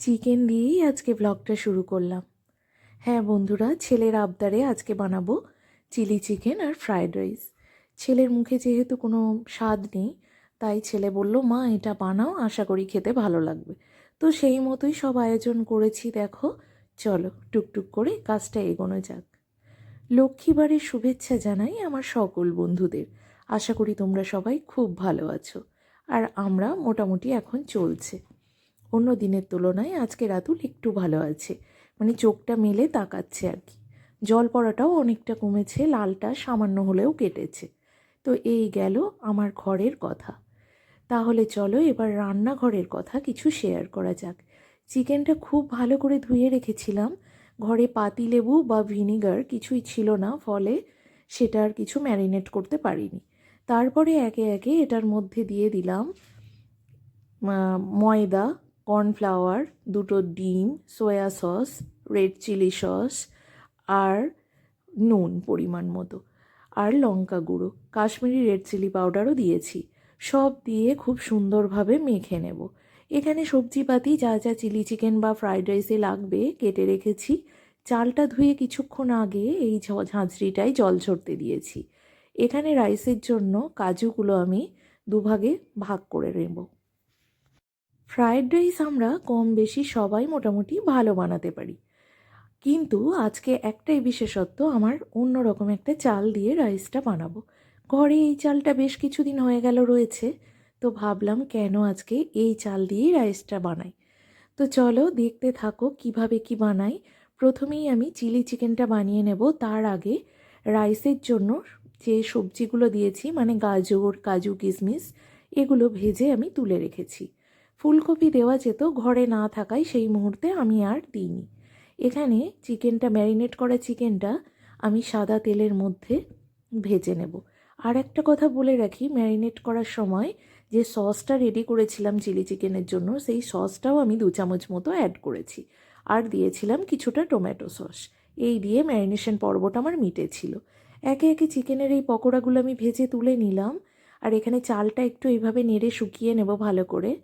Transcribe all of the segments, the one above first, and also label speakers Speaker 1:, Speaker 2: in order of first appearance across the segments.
Speaker 1: Chicken দিয়েই আজকে ব্লগটা শুরু করলাম। হ্যাঁ বন্ধুরা, ছেলের আবদারে আজকে বানাবো চিলি চিকেন আর ফ্রায়েড রাইস। ছেলের মুখে যেহেতু কোনো স্বাদ নেই, তাই ছেলে বলল, মা, এটা বানাও, আশা করি খেতে ভালো লাগবে। তো সেই মতোই সব আয়োজন করেছি, দেখো। চলো, টুকটুক করে কাজটা এগোনো যাক। লক্ষ্মীবারের শুভেচ্ছা জানাই আমার সকল বন্ধুদের। আশা করি তোমরা সবাই খুব ভালো আছো। আর আমরা মোটামুটি এখন চলছে। অন্য দিনের তুলনায় আজকে রাতুল একটু ভালো আছে। মানে চোখটা মেলে তাকাচ্ছে আর কি। জল পড়াটাও অনেকটা কমেছে, লালটা সামান্য হলেও কেটেছে। তো এই গেল আমার ঘরের কথা। তাহলে চলো এবার রান্নাঘরের কথা কিছু শেয়ার করা যাক। চিকেনটা খুব ভালো করে ধুয়ে রেখেছিলাম। ঘরে পাতিলেবু বা ভিনিগার কিছুই ছিল না, ফলে সেটা আর কিছু ম্যারিনেট করতে পারিনি। তারপরে একে একে এটার মধ্যে দিয়ে দিলাম ময়দা কর্নফ্লাওয়ার, দুটো ডিম, soya sauce, red chilli sauce আর নুন পরিমাণ মতো। আর লঙ্কা গুঁড়ো, কাশ্মীরি রেড চিলি পাউডারও দিয়েছি। সব দিয়ে খুব সুন্দরভাবে মেখে নেব। এখানে সবজিপাতি, যা যা চিলি চিকেন বা ফ্রাইড রাইসে লাগবে, কেটে রেখেছি। চালটা ধুয়ে কিছুক্ষণ আগে এই ঝাঁঝরিটায় জল ঝরতে দিয়েছি। এখানে রাইসের জন্য কাজুগুলো আমি দুভাগে ভাগ করে নেব। ফ্রায়েড রাইস আমরা কম বেশি সবাই মোটামুটি ভালো বানাতে পারি। কিন্তু আজকে একটাই বিশেষত্ব, আমার অন্য রকম একটা চাল দিয়ে রাইসটা বানাবো। ঘরে এই চালটা বেশ কিছুদিন হয়ে গেল রয়েছে, তো ভাবলাম কেন আজকে এই চাল দিয়েই রাইসটা বানাই। তো চলো দেখতে থাকো কীভাবে কি বানাই। প্রথমেই আমি চিলি চিকেনটা বানিয়ে নেব। তার আগে রাইসের জন্য যে সবজিগুলো দিয়েছি মানে গাজর, কাজু, কিশমিশ, এগুলো ভেজে আমি তুলে রেখেছি। ফুলকপি দেওয়া যেত ঘরে না থাকায় সেই মুহূর্তে আমি আর দিইনি। এখানে চিকেনটা ম্যারিনেট করা চিকেনটা আমি সাদা তেলের মধ্যে ভেজে নেব। আর একটা কথা বলে রাখি, ম্যারিনেট করার সময় যে সসটা রেডি করেছিলাম চিলি চিকেনের জন্য, সেই সসটাও আমি দু চামচ মতো অ্যাড করেছি। আর দিয়েছিলাম কিছুটা টমেটো সস। এই দিয়ে ম্যারিনেশন পর্বটা আমার মিটেছিল। একে একে চিকেনের এই পকোড়াগুলো আমি ভেজে তুলে নিলাম। আর এখানে চালটা একটু এইভাবে নেড়ে শুকিয়ে নেব ভালো করে।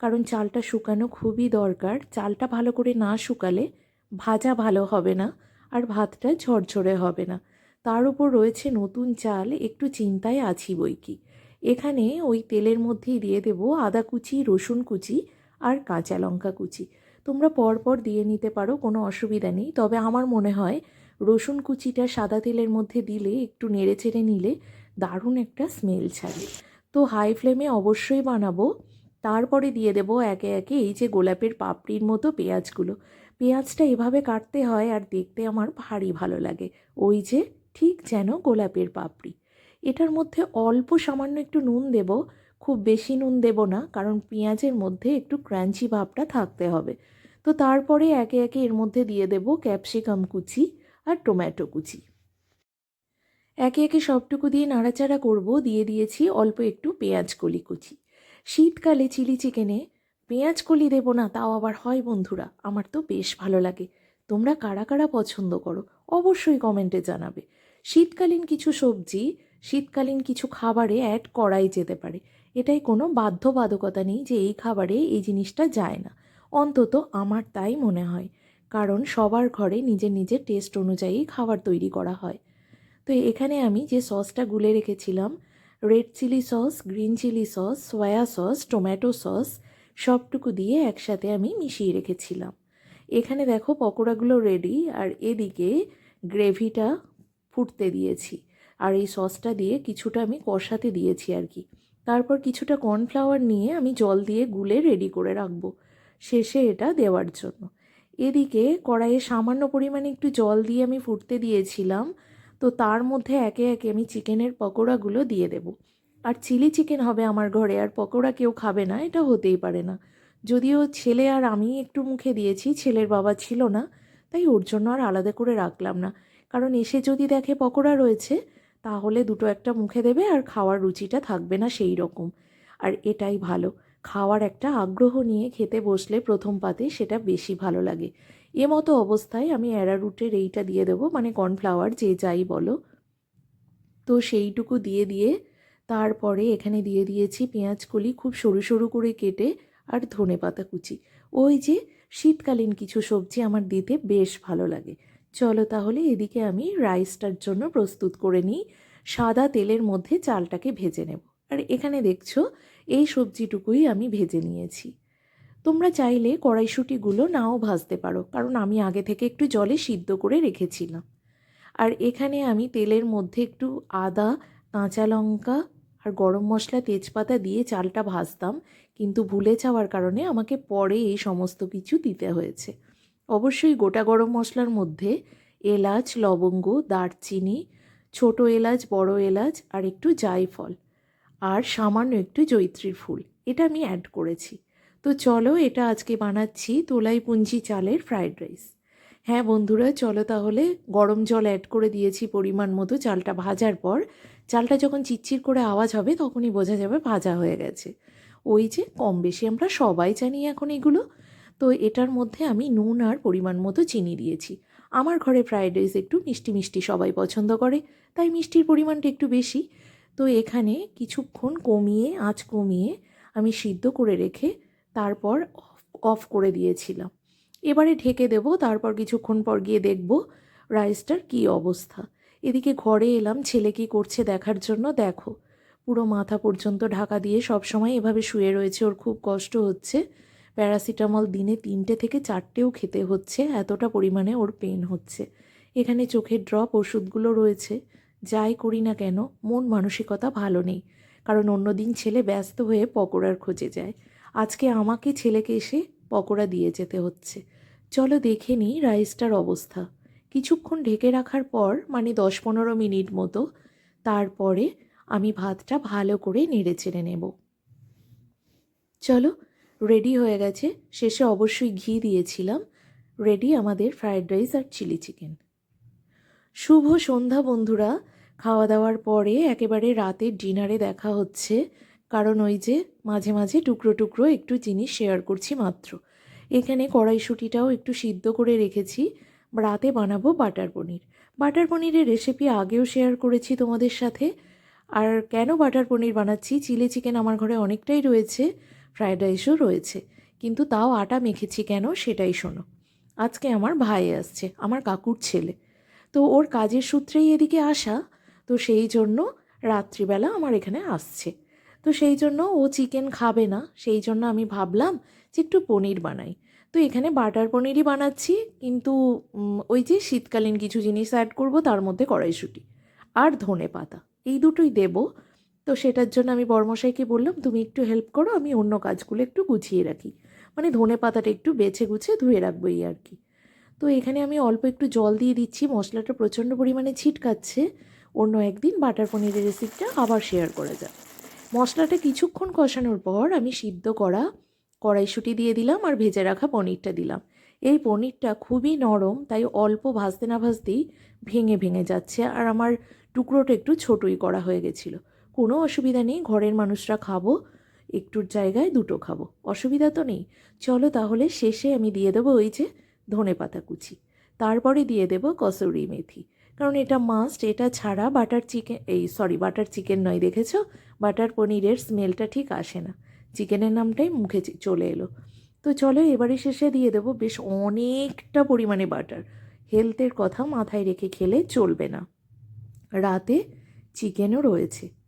Speaker 1: কারণ চালটা শুকানো খুবই দরকার। চালটা ভালো করে না শুকালে ভাজা ভালো হবে না আর ভাতটা ঝরঝরে হবে না। তার উপর রয়েছে নতুন চাল, একটু চিন্তায় আছি বই কি। এখানে ওই তেলের মধ্যেই দিয়ে দেবো আদা কুচি, রসুন কুচি আর কাঁচা লঙ্কা কুচি। তোমরা পরপর দিয়ে নিতে পারো, কোনো অসুবিধা নেই। তবে আমার মনে হয় রসুন কুচিটা সাদা তেলের মধ্যে দিলে, একটু নেড়ে চেড়ে নিলে দারুণ একটা স্মেল ছাড়ে। তো হাই ফ্লেমে অবশ্যই বানাবো। তারপরে দিয়ে দেবো একে একে এই যে গোলাপের পাপড়ির মতো পেঁয়াজগুলো। পেঁয়াজটা এভাবে কাটতে হয় আর দেখতে আমার ভারী ভালো লাগে। ওই যে ঠিক যেন গোলাপের পাপড়ি। এটার মধ্যে অল্প সামান্য একটু নুন দেব। খুব বেশি নুন দেব না, কারণ পেঁয়াজের মধ্যে একটু ক্রাঞ্চি ভাবটা থাকতে হবে। তো তারপরে একে একে এর মধ্যে দিয়ে দেব ক্যাপসিকাম কুচি আর টমেটো কুচি। একে একে সবটুকু দিয়ে নাড়াচাড়া করব। দিয়ে দিয়েছি অল্প একটু পেঁয়াজ কলি কুচি। শীতকালে চিলি চিকেনে পেঁয়াজ কলি দেবো না, তাও আবার হয় বন্ধুরা, আমার তো বেশ ভালো লাগে। তোমরা কারা কারা পছন্দ করো, অবশ্যই কমেন্টে জানাবে। শীতকালীন কিছু সবজি, শীতকালীন কিছু খাবারে অ্যাড করাই যেতে পারে। এটাই কোনো বাধ্যবাধকতা নেই যে এই খাবারে এই জিনিসটা যায় না। অন্তত আমার তাই মনে হয়, কারণ সবার ঘরে নিজের নিজের টেস্ট অনুযায়ী খাবার তৈরি করা হয়। তো এখানে আমি যে সসটা গুলে রেখেছিলাম red chilli sauce, green chilli sauce, soya sauce, tomato sauce, সবটুকু দিয়ে একসাথে আমি মিশিয়ে রেখেছিলাম। এখানে দেখো পকোড়াগুলো রেডি আর এদিকে গ্রেভিটা ফুটতে দিয়েছি। আর এই সসটা দিয়ে কিছুটা আমি কষাতে দিয়েছি আর কি। তারপর কিছুটা কর্নফ্লাওয়ার নিয়ে আমি জল দিয়ে গুলে রেডি করে রাখব। শেষে এটা দেওয়ার জন্য। এদিকে কড়াইয়ে সামান্য পরিমাণে একটু জল দিয়ে আমি ফুটতে দিয়েছিলাম। তো তার মধ্যে একে একে আমি চিকেনের পকোড়াগুলো দিয়ে দেব। আর চিলি চিকেন হবে আমার ঘরে, আর পকোড়া কেউ খাবে না, এটা হতেই পারে না। যদিও ছেলে আর আমি একটু মুখে দিয়েছি, ছেলের বাবা ছিল না, তাই ওর জন্য আর আলাদা করে রাখলাম না। কারণ এসে যদি দেখে পকোড়া রয়েছে, তাহলে দুটো একটা মুখে দেবে আর খাওয়ার রুচিটা থাকবে না সেই রকম। আর এটাই ভালো, খাওয়ার একটা আগ্রহ নিয়ে খেতে বসলে প্রথম পাতে সেটা বেশি ভালো লাগে। এ মতো অবস্থায় আমি অ্যারারুটের এইটা দিয়ে দেবো মানে কর্নফ্লাওয়ার যে যাই বলো। তো সেইটুকু দিয়ে দিয়ে তারপরে এখানে দিয়ে দিয়েছি পেঁয়াজ কলি খুব সরু সরু করে কেটে আর ধনে পাতা কুচি। ওই যে শীতকালীন কিছু সবজি আমার দিতে বেশ ভালো লাগে। চলো তাহলে এদিকে আমি রাইসটার জন্য প্রস্তুত করে নিই। সাদা তেলের মধ্যে চালটাকে ভেজে নেব। আর এখানে দেখছ, এই সবজিটুকুই আমি ভেজে নিয়েছি। তোমরা চাইলে কড়াইশুঁটিগুলো নাও ভাজতে পারো, কারণ আমি আগে থেকে একটু জলে সিদ্ধ করে রেখেছিলাম। আর এখানে আমি তেলের মধ্যে একটু আদা, কাঁচা লঙ্কা আর গরম মশলা তেজপাতা দিয়ে চালটা ভাজতাম, কিন্তু ভুলে যাওয়ার কারণে আমাকে পরে এই সমস্ত কিছু দিতে হয়েছে। অবশ্যই গোটা গরম মশলার মধ্যে এলাচ, লবঙ্গ, দারচিনি, ছোট এলাচ, বড় এলাচ আর একটু জায়ফল আর সামান্য একটু জৈত্রীর ফুল, এটা আমি অ্যাড করেছি। তো চলো এটা আজকে বানাচ্ছি তোলাই পুঞ্জি চালের ফ্রায়েড রাইস হ্যাঁ বন্ধুরা, চলো তাহলে গরম জল অ্যাড করে দিয়েছি পরিমাণ মতো চালটা ভাজার পর। চালটা যখন চিচ্চির করে আওয়াজ হবে তখনই বোঝা যাবে ভাজা হয়ে গেছে। ওই যে কম বেশি আমরা সবাই জানি এখন এগুলো। তো এটার মধ্যে আমি নুন আর পরিমাণ মতো চিনি দিয়েছি। আমার ঘরে ফ্রায়েড রাইস একটু মিষ্টি মিষ্টি সবাই পছন্দ করে, তাই মিষ্টির পরিমাণটা একটু বেশি। তো এখানে কিছুক্ষণ কমিয়ে, আঁচ কমিয়ে আমি সিদ্ধ করে রেখে তারপর অফ করে দিয়েছিলাম। এবারে ঢেকে দেব, তারপর কিছুক্ষণ পর গিয়ে দেখব রাইসটার কী অবস্থা। এদিকে ঘরে এলাম, ছেলে কী করছে দেখার জন্য দেখো। পুরো মাথা পর্যন্ত ঢাকা দিয়ে সব সময় এভাবে শুয়ে রয়েছে, ওর খুব কষ্ট হচ্ছে। প্যারাসিটামল দিনে তিনটে থেকে চারটেও খেতে হচ্ছে, এতটা পরিমাণে ওর পেন হচ্ছে। এখানে চোখের ড্রপ ওষুধগুলো রয়েছে। যাই করি না কেন, মন মানসিকতা ভালো নেই। কারণ অন্যদিন ছেলে ব্যস্ত হয়ে পকোড়ার খোঁজে যায়। আজকে আমাকে ছেলেকে এসে পকোড়া দিয়ে যেতে হচ্ছে। চলো দেখে নিই রাইসটার অবস্থা। কিছুক্ষণ ঢেকে রাখার পর মানে দশ পনেরো মিনিট মতো, তারপরে আমি ভাতটা ভালো করে নেড়ে চেড়ে নেব। চলো, রেডি হয়ে গেছে। শেষে অবশ্যই ঘি দিয়েছিলাম। রেডি আমাদের ফ্রায়েড রাইস আর চিলি চিকেন। শুভ সন্ধ্যা বন্ধুরা। খাওয়া দাওয়ার পরে একেবারে রাতের ডিনারে দেখা হচ্ছে। কারণ ওই যে মাঝে মাঝে টুকরো টুকরো একটু জিনিস শেয়ার করছি মাত্র। এখানে কড়াইশুঁটিটাও একটু সিদ্ধ করে রেখেছি। রাতে বানাবো বাটার পনির। বাটার পনিরের রেসিপি আগেও শেয়ার করেছি তোমাদের সাথে। আর কেন বাটার পনির বানাচ্ছি? চিলি চিকেন আমার ঘরে অনেকটাই রয়েছে ফ্রায়েড রাইসও রয়েছে। কিন্তু তাও আটা মেখেছি কেন সেটাই শোনো। আজকে আমার ভাই আসছে, আমার কাকুর ছেলে। তো ওর কাজের সূত্রেই এদিকে আসা। তো সেই জন্য রাত্রিবেলা আমার এখানে আসছে। তো সেই জন্য ও চিকেন খাবে না। সেই জন্য আমি ভাবলাম যে একটু পনির বানাই। তো এখানে বাটার পনিরই বানাচ্ছি, কিন্তু ওই যে শীতকালীন কিছু জিনিস অ্যাড করব, তার মধ্যে কড়াইশুঁটি আর ধনে পাতা। এই দুটোই দেব। তো সেটার জন্য আমি বর্মশাইকে বললাম, তুমি একটু হেল্প করো, আমি অন্য কাজগুলো একটু গুছিয়ে রাখি। মানে ধনে পাতাটা একটু বেছে গুছে ধুয়ে রাখব এই আর কি। তো এখানে আমি অল্প একটু জল দিয়ে দিচ্ছি, মশলাটা প্রচণ্ড পরিমাণে ছিটকাচ্ছে। অন্য একদিন বাটার পনিরের রেসিপিটা আবার শেয়ার করা যায় মশলাটা কিছুক্ষণ কষানোর পর আমি সিদ্ধ করা কড়াইশুঁটি দিয়ে দিলাম আর ভেজে রাখা পনিরটা দিলাম। এই পনিরটা খুবই নরম, তাই অল্প ভাজতে না ভাজতেই ভেঙে ভেঙে যাচ্ছে আর আমার টুকরোটা একটু ছোটই করা হয়ে গেছিল। কোনো অসুবিধা নেই, ঘরের মানুষরা খাব, একটুর জায়গায় দুটো খাব। অসুবিধা তো নেই। চলো তাহলে শেষে আমি দিয়ে দেবো ওই যে ধনে পাতা কুচি। তারপরে দিয়ে দেবো কসুরি মেথি। কারণ এটা মাস্ট এটা ছাড়া বাটার চিকেন এই সরি বাটার চিকেন নয়, দেখেছ? বাটার পনিরের স্মেলটা ঠিক আসে না। চিকেনের নামটাই মুখে চলে এলো। তো চলো এবারে শেষে দিয়ে দেবো বেশ অনেকটা পরিমাণে বাটার হেলথের কথা মাথায় রেখে খেলে চলবে না। রাতে চিকেনও রয়েছে।